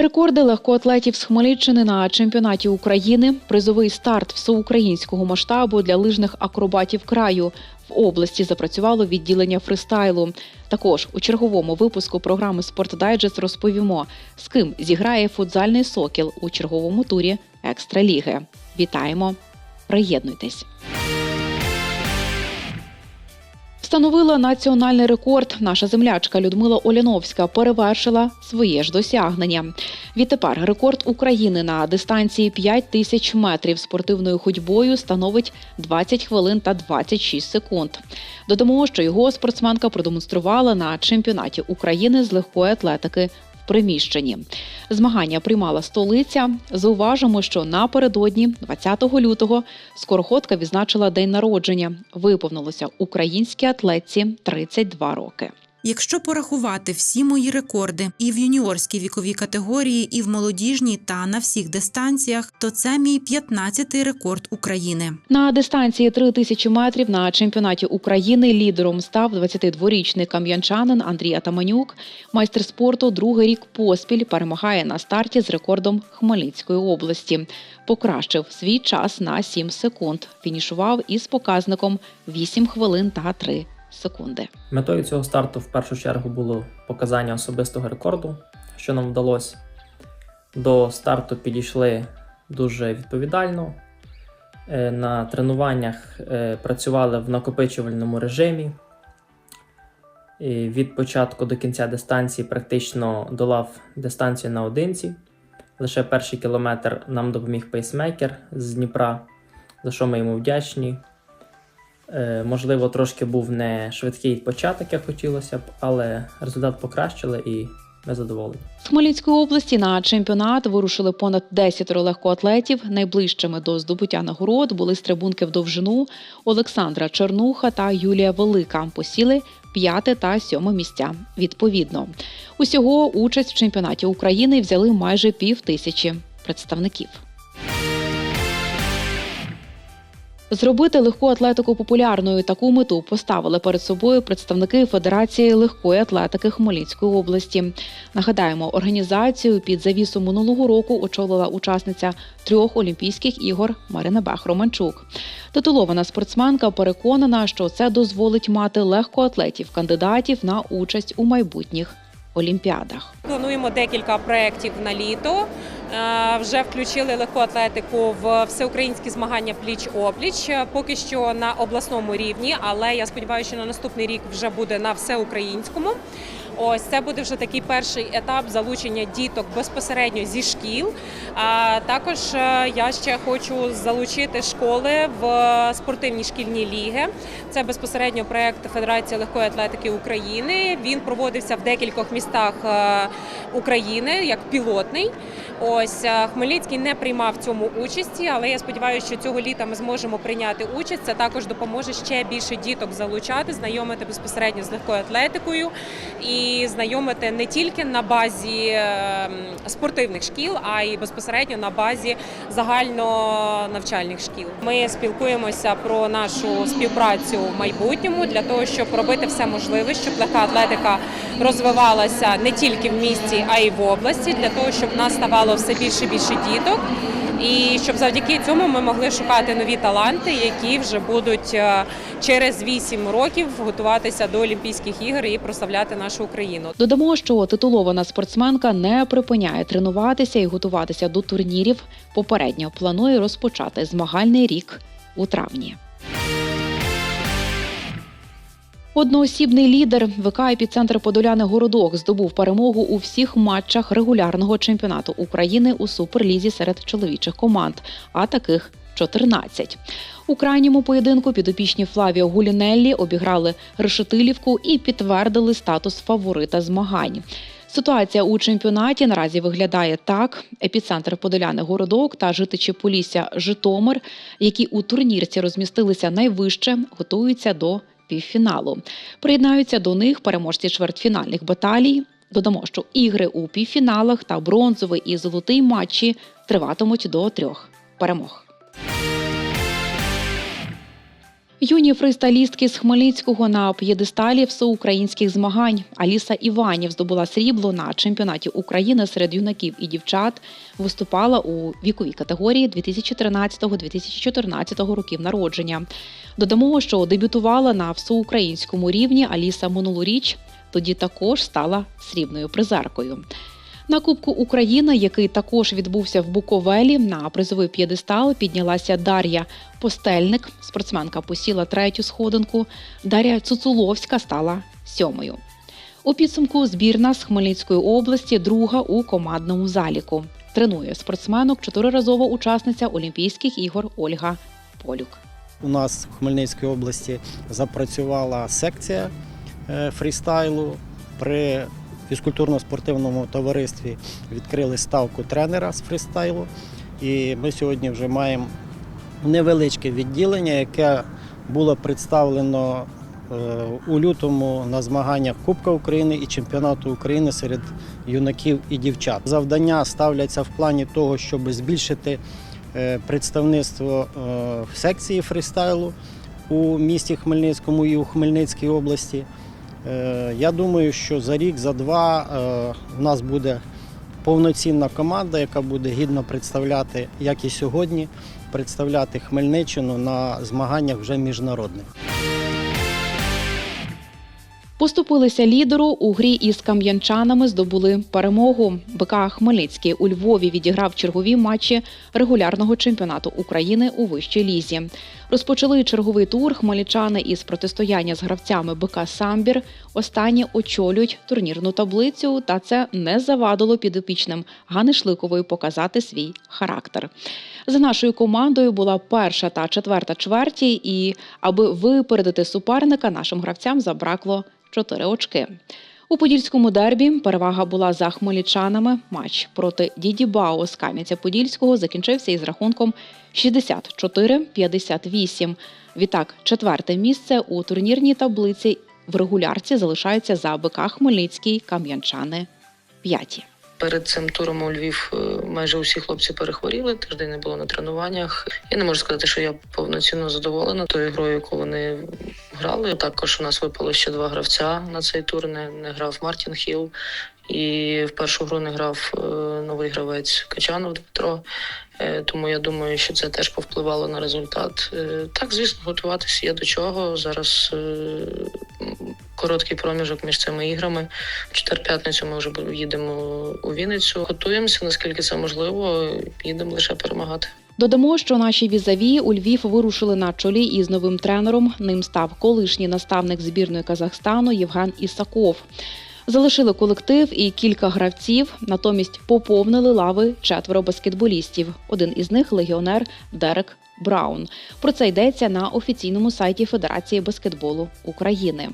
Рекорди легкоатлетів з Хмельниччини на чемпіонаті України, призовий старт всеукраїнського масштабу для лижних акробатів краю. В області запрацювало відділення фристайлу. Також у черговому випуску програми «Спортдайджест» розповімо, з ким зіграє футзальний сокіл у черговому турі екстраліги. Вітаємо! Приєднуйтесь! Встановила національний рекорд. Наша землячка Людмила Оляновська перевершила своє ж досягнення. Відтепер рекорд України на дистанції 5 тисяч метрів спортивною ходьбою становить 20 хвилин та 26 секунд. Додамо, що його спортсменка продемонструвала на чемпіонаті України з легкої атлетики приміщенні. Змагання приймала столиця. Зауважимо, що напередодні, 20 лютого, скороходка відзначила день народження. Виповнилося українській атлетці 32 роки. Якщо порахувати всі мої рекорди і в юніорській віковій категорії, і в молодіжній та на всіх дистанціях, то це мій 15-й рекорд України. На дистанції 3000 метрів на чемпіонаті України лідером став 22-річний кам'янчанин Андрій Атаманюк. Майстер спорту другий рік поспіль перемагає на старті з рекордом Хмельницької області. Покращив свій час на 7 секунд. Фінішував із показником 8 хвилин та 3 секунди. Метою цього старту в першу чергу було показання особистого рекорду, що нам вдалося. До старту підійшли дуже відповідально. Е, На тренуваннях е, працювали в накопичувальному режимі. І від початку до кінця дистанції практично долав дистанцію наодинці. Лише перший кілометр нам допоміг пейсмейкер з Дніпра, за що ми йому вдячні. Е, Можливо, трошки був не швидкий початок, як хотілося б, але результат покращили і ми задоволені. З Хмельницької області на чемпіонат вирушили понад 10 легкоатлетів. Найближчими до здобуття нагород були стрибунки в довжину Олександра Чернуха та Юлія Велика. Посіли п'яте та сьоме місця. Відповідно, усього участь в чемпіонаті України взяли майже пів тисячі представників. Зробити легку атлетику популярною таку мету поставили перед собою представники Федерації легкої атлетики Хмельницької області. Нагадаємо, організацію під завісу минулого року очолила учасниця трьох Олімпійських ігор Марина Бах-Романчук. Титулована спортсменка переконана, що це дозволить мати легкоатлетів кандидатів на участь у майбутніх олімпіадах. Плануємо декілька проєктів на літо. Е, Вже включили легку атлетику в всеукраїнські змагання пліч-опліч. Е, Поки що на обласному рівні, але я сподіваюся, що на наступний рік вже буде на всеукраїнському. Ось це буде вже такий перший етап залучення діток безпосередньо зі шкіл. А також е, я ще хочу залучити школи в спортивні шкільні ліги. Це безпосередньо проект Федерації легкої атлетики України. Він проводився в декількох містах України як пілотний. Ось е, Хмельницький не приймав цьому участі, але я сподіваюся, що цього літа ми зможемо прийняти участь. Це також допоможе ще більше діток залучати, знайомити безпосередньо з легкою атлетикою і знайомити не тільки на базі е, спортивних шкіл, а й безпосередньо на базі загальнонавчальних шкіл. Ми спілкуємося про нашу співпрацю в майбутньому для того, щоб робити все можливе, щоб легка атлетика розвивалася не тільки в місті, а й в області, для того, щоб нас ставало все більше і більше діток. І щоб завдяки цьому ми могли шукати нові таланти, які вже будуть е, через 8 років готуватися до Олімпійських ігор і прославляти нашу Україну. Додамо, що титулована спортсменка не припиняє тренуватися і готуватися до турнірів. Попередньо планує розпочати змагальний рік у травні. Одноосібний лідер ВК «Епіцентр Подоляни Городок здобув перемогу у всіх матчах регулярного чемпіонату України у суперлізі серед чоловічих команд, а таких 14. У крайньому поєдинку підопічні Флавіо Гулінеллі обіграли Решетилівку і підтвердили статус фаворита змагань. Ситуація у чемпіонаті наразі виглядає так: епіцентр Подоляни Городок та житичі Полісся Житомир, які у турнірці розмістилися найвище, готуються до півфіналу. Приєднаються до них переможці чвертьфінальних баталій. Додамо, що ігри у півфіналах та бронзовий і золотий матчі триватимуть до трьох перемог. Юні фристайлістки з Хмельницького на п'єдесталі всеукраїнських змагань. Аліса Іванів здобула срібло на чемпіонаті України серед юнаків і дівчат. Виступала у віковій категорії 2013-2014 років народження. Додамо, що дебютувала на всеукраїнському рівні Аліса минулоріч. Тоді також стала срібною призеркою. На Кубку України, який також відбувся в Буковелі, на призовий п'єдестал піднялася Дар'я Постельник. Спортсменка посіла третю сходинку. Дар'я Цуцуловська стала сьомою. У підсумку збірна з Хмельницької області друга у командному заліку. Тренує спортсменок чотириразова учасниця Олімпійських ігор Ольга Полюк. У нас в Хмельницькій області запрацювала секція е, фрістайлу. При фізкультурно-спортивному товаристві відкрили ставку тренера з фрістайлу. І ми сьогодні вже маємо невеличке відділення, яке було представлено е, у лютому на змаганнях Кубка України і Чемпіонату України серед юнаків і дівчат. Завдання ставляться в плані того, щоб збільшити е, представництво е, в секції фрістайлу у місті Хмельницькому і у Хмельницькій області. Е, Я думаю, що за рік, за два е, у нас буде повноцінна команда, яка буде гідно представляти, як і сьогодні, представляти Хмельниччину на змаганнях вже міжнародних. Поступилися лідеру у грі із кам'янчанами, здобули перемогу. БК Хмельницький у Львові відіграв чергові матчі регулярного чемпіонату України у вищій лізі. Розпочали черговий тур хмельничани із протистояння з гравцями БК Самбір. Останні очолюють турнірну таблицю, та це не завадило підопічним Гани Шликової показати свій характер. За нашою командою була перша та четверта чверті, і аби випередити суперника, нашим гравцям забракло 4 очки. У подільському дербі перевага була за хмельничанами. Матч проти Діді Бао з Кам'янця-Подільського закінчився із рахунком 64-58. Відтак, четверте місце у турнірній таблиці в регулярці залишається за БК Хмельницький Кам'янчани п'яті. Перед цим туром у Львів е, майже усі хлопці перехворіли. Тиждень не було на тренуваннях. Я не можу сказати, що я повноцінно задоволена тою грою, яку вони грали. Також у нас випало ще два гравця на цей тур. Не, не грав Мартін Хіл. І в першу гру не грав е, новий гравець Качанов Дмитро. Е, Тому я думаю, що це теж повпливало на результат. Е, Так, звісно, готуватися є до чого. Зараз короткий проміжок між цими іграми. В четвер-п'ятницю ми вже їдемо у Вінницю. Готуємося, наскільки це можливо. Їдемо лише перемагати. Додамо, що наші візаві у Львів вирушили на чолі із новим тренером. Ним став колишній наставник збірної Казахстану Євген Ісаков. Залишили колектив і кілька гравців, натомість поповнили лави четверо баскетболістів. Один із них легіонер Дерек Браун. Про це йдеться на офіційному сайті Федерації баскетболу України.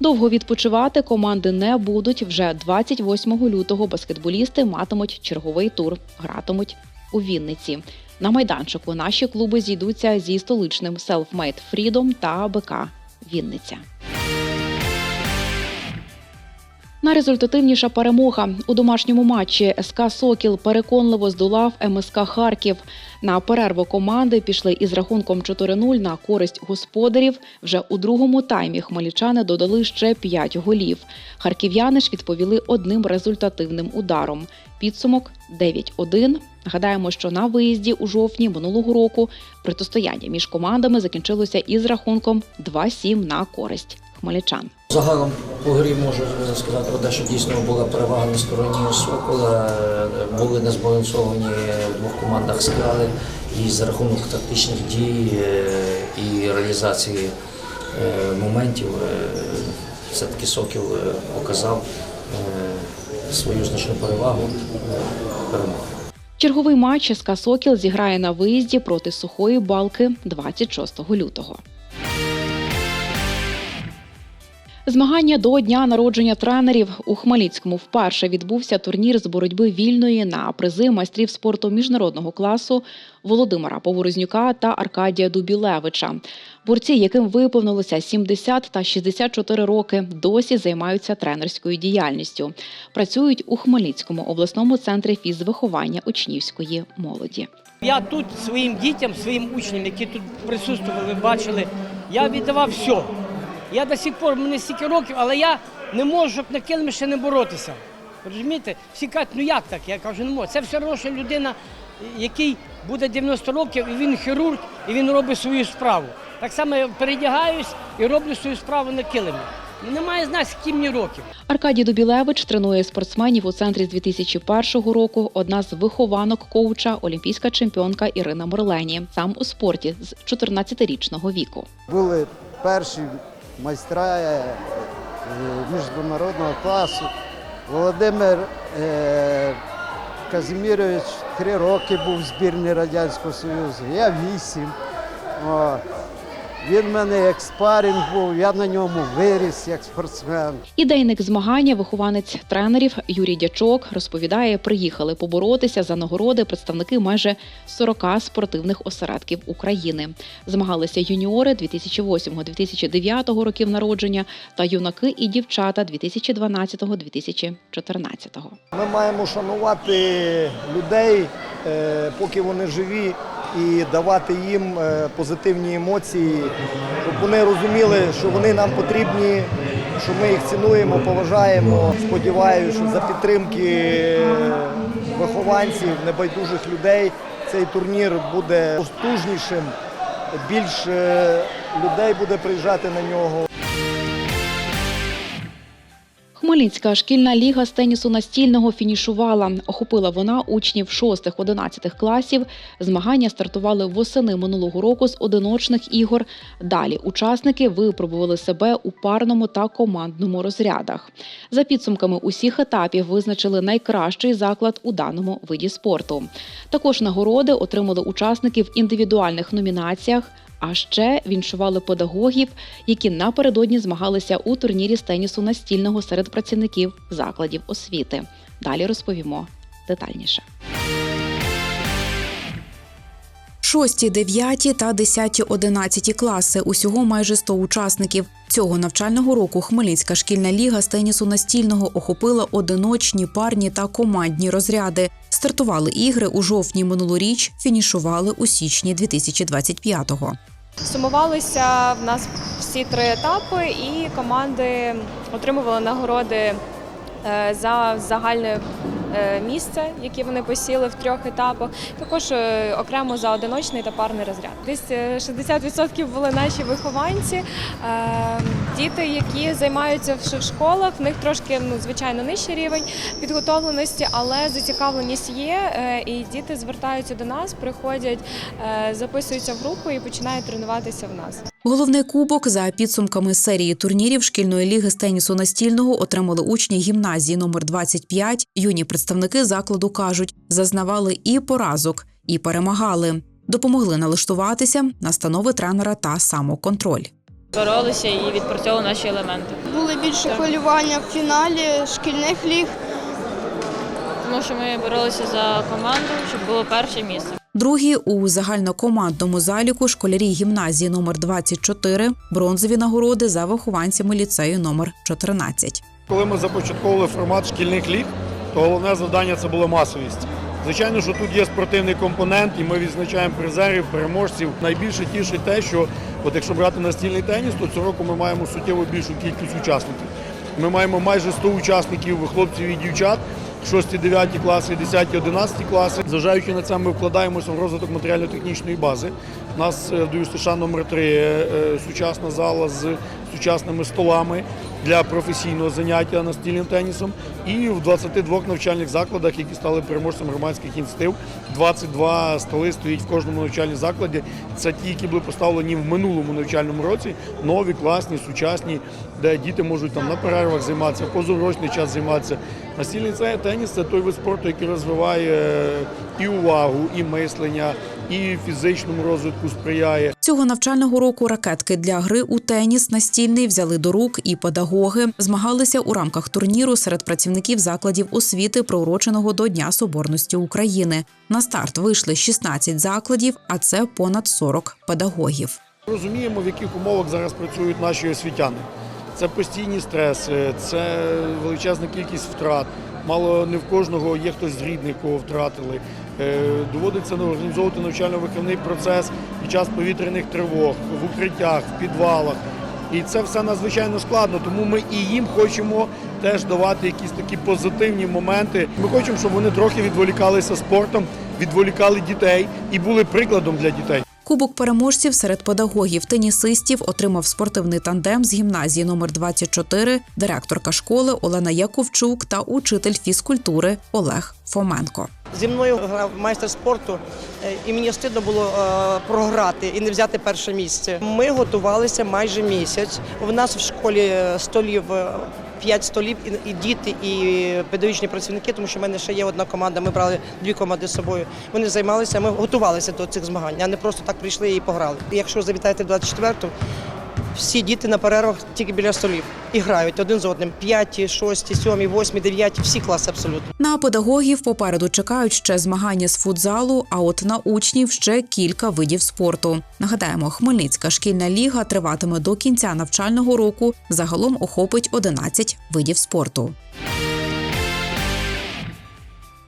Довго відпочивати команди не будуть. Вже 28 лютого баскетболісти матимуть черговий тур, гратимуть у Вінниці. На майданчику наші клуби зійдуться зі столичним Self-Made Freedom та БК Вінниця. Найрезультативніша перемога у домашньому матчі СК Сокіл переконливо здолав МСК Харків. На перерву команди пішли із рахунком 4-0 на користь господарів. Вже у другому таймі хмельничани додали ще 5 голів. Харків'яни ж відповіли одним результативним ударом. Підсумок 9-1. Нагадаємо, що на виїзді у жовтні минулого року протистояння між командами закінчилося із рахунком 2-7 на користь хмельничан. Загалом по грі можу сказати про те, що дійсно була перевага на стороні Сокола. Були незбалансовані в двох командах скали і за рахунок тактичних дій е, і реалізації е, моментів е, все-таки Сокіл показав свою значну перевагу перемоги. Черговий матч СК Сокіл зіграє на виїзді проти сухої балки 26 лютого. Змагання до дня народження тренерів у Хмельницькому вперше відбувся турнір з боротьби вільної на призи майстрів спорту міжнародного класу Володимира Поворознюка та Аркадія Дубілевича. Борці, яким виповнилося 70 та 64 роки, досі займаються тренерською діяльністю. Працюють у Хмельницькому обласному центрі фізвиховання учнівської молоді. Я тут своїм дітям, своїм учням, які тут присутствували, бачили, Я віддавав все. Я до сих пор, мені стільки років, але я не можу, щоб на килимі ще не боротися. Розумієте? Всі кажуть, ну як так? Я кажу, не можу. Це все одно, що людина, який буде 90 років, і він хірург, і він робить свою справу. Так само я передягаюсь і роблю свою справу на килимі. Немає з нас скільки мені років. Аркадій Дубілевич тренує спортсменів у центрі з 2001 року. Одна з вихованок коуча олімпійська чемпіонка Ірина Морлені. Сам у спорті з 14-річного віку. були перші майстра е, міжнародного класу. Володимир е, Казимірович три роки був в збірні Радянського Союзу, я вісім. О, він в мене як спарінг був, я на ньому виріс як спортсмен. Ідейник змагання, вихованець тренерів Юрій Дячок розповідає, приїхали поборотися за нагороди представники майже 40 спортивних осередків України. Змагалися юніори 2008-2009 років народження та юнаки і дівчата 2012-2014. Ми маємо шанувати людей, е, поки вони живі, і давати їм е, позитивні емоції, щоб вони розуміли, що вони нам потрібні, що ми їх цінуємо, поважаємо. Сподіваюся, що за підтримки е, вихованців, небайдужих людей цей турнір буде потужнішим, більше людей буде приїжджати на нього. Хмельницька шкільна ліга з тенісу настільного фінішувала. Охопила вона учнів 6-11 класів. Змагання стартували восени минулого року з одиночних ігор. Далі учасники випробували себе у парному та командному розрядах. За підсумками усіх етапів визначили найкращий заклад у даному виді спорту. Також нагороди отримали учасники в індивідуальних номінаціях. А ще віншували педагогів, які напередодні змагалися у турнірі з тенісу настільного серед працівників закладів освіти. Далі розповімо детальніше. Шості, дев'яті та десяті, одинадцяті класи. Усього майже 100 учасників. Цього навчального року Хмельницька шкільна ліга з тенісу настільного охопила одиночні, парні та командні розряди. Стартували ігри у жовтні минулоріч, фінішували у січні 2025-го. Сумувалися в нас всі три етапи, і команди отримували нагороди е, за загальне місце, яке вони посіли в трьох етапах. Також е, окремо за одиночний та парний розряд. Десь е, 60% були наші вихованці, Е, діти, які займаються в школах. В них трошки ну звичайно нижчий рівень підготовленості, але зацікавленість є. е, І діти звертаються до нас, приходять, е, записуються в групу і починають тренуватися в нас. Головний кубок за підсумками серії турнірів шкільної ліги з тенісу настільного отримали учні гімназії номер 25. Юні представники закладу кажуть, зазнавали і поразок, і перемагали. Допомогли налаштуватися, настанови тренера та самоконтроль. боролися і відпрацьовували наші елементи. Були більше хвилювання в фіналі шкільних ліг. Тому що ми боролися за команду, щоб було перше місце. Другі у загальнокомандному заліку школярі гімназії номер 24 бронзові нагороди за вихованцями ліцею номер 14. Коли ми започатковували формат шкільних ліг, то головне завдання це була масовість. Звичайно, що тут є спортивний компонент, і ми відзначаємо призерів, переможців. Найбільше тішить те, що от якщо брати настільний теніс, то цього року ми маємо суттєво більшу кількість учасників. Ми маємо майже 100 учасників, хлопців і дівчат. 6, 9 класи, 10, 11 класи. Зважаючи на це, ми вкладаємося в розвиток матеріально-технічної бази. У нас е, в ДЮСШ номер 3 е, сучасна зала з сучасними столами для професійного заняття настільним тенісом. І в 22 навчальних закладах, які стали переможцем громадських ініціатив, 22 столи стоїть в кожному навчальному закладі. Це ті, які були поставлені в минулому навчальному році, нові, класні, сучасні, де діти можуть там на перервах займатися, в позаурочний час займатися. Настільний теніс це той вид спорту, який розвиває і увагу, і мислення, і фізичному розвитку сприяє. Цього навчального року ракетки для гри у теніс настільний взяли до рук і педагоги. Змагалися у рамках турніру серед працівників закладів освіти, приуроченого до Дня Соборності України. На старт вийшли 16 закладів, а це понад 40 педагогів. Розуміємо, в яких умовах зараз працюють наші освітяни. Це постійні стреси, це величезна кількість втрат. мало не в кожного є хтось з рідних, кого втратили. Е, Доводиться організовувати навчально-виховний процес під час повітряних тривог, в укриттях, в підвалах. І це все надзвичайно складно, тому ми і їм хочемо теж давати якісь такі позитивні моменти. Ми хочемо, щоб вони трохи відволікалися спортом, відволікали дітей і були прикладом для дітей. Кубок переможців серед педагогів тенісистів отримав спортивний тандем з гімназії номер 24 директорка школи Олена Яковчук та учитель фізкультури Олег Фоменко. Зі мною грав майстер спорту, е, і мені стидно було е, програти і не взяти перше місце. Ми готувалися майже місяць. У нас в школі е, столів. П'ять столів і, діти, і педагогічні працівники, тому що в мене ще є одна команда. Ми брали дві команди з собою. Вони займалися, ми готувалися до цих змагань, а не просто так прийшли і пограли. Якщо завітаєте в 24-ту, всі діти на перервах тільки біля столів і грають один з одним. П'яті, шості, сьомі, восьмі, дев'яті, всі класи абсолютно. На педагогів попереду чекають ще змагання з футзалу, а от на учнів ще кілька видів спорту. Нагадаємо, Хмельницька шкільна ліга триватиме до кінця навчального року. Загалом охопить 11 видів спорту.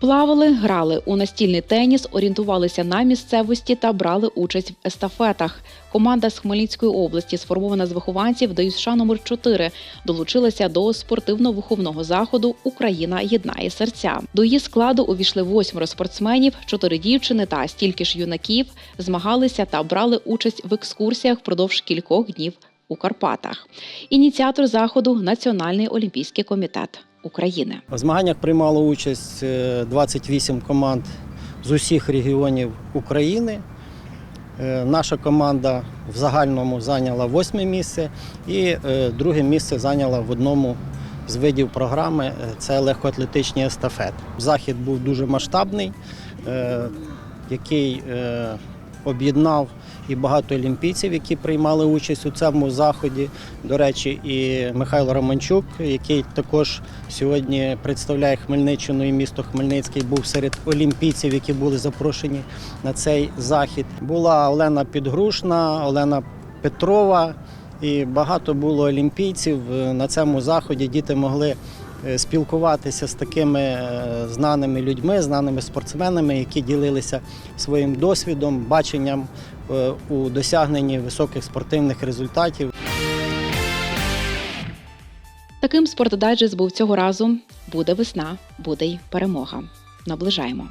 Плавали, грали у настільний теніс, орієнтувалися на місцевості та брали участь в естафетах. Команда з Хмельницької області, сформована з вихованців ДЮСШ номер 4 долучилася до спортивно-виховного заходу Україна єднає серця. До її складу увійшли восьмеро спортсменів, чотири дівчини та стільки ж юнаків змагалися та брали участь в екскурсіях впродовж кількох днів у Карпатах. Ініціатор заходу Національний олімпійський комітет України. У змаганнях приймало участь е, 28 команд з усіх регіонів України. Е, Наша команда в загальному зайняла восьме місце і е, друге місце зайняла в одному з видів програми е, це легкоатлетичні естафети. Захід був дуже масштабний, е, який е, об'єднав і багато олімпійців, які приймали участь у цьому заході. До речі, і Михайло Романчук, який також сьогодні представляє Хмельниччину і місто Хмельницький, був серед олімпійців, які були запрошені на цей захід. Була Олена Підгрушна, Олена Петрова. І багато було олімпійців Е, на цьому заході. Діти могли е, спілкуватися з такими е, знаними людьми, знаними спортсменами, які ділилися своїм досвідом, баченням у досягненні високих спортивних результатів. Таким спортдайджест був цього разу. Буде весна, буде й перемога. Наближаємо.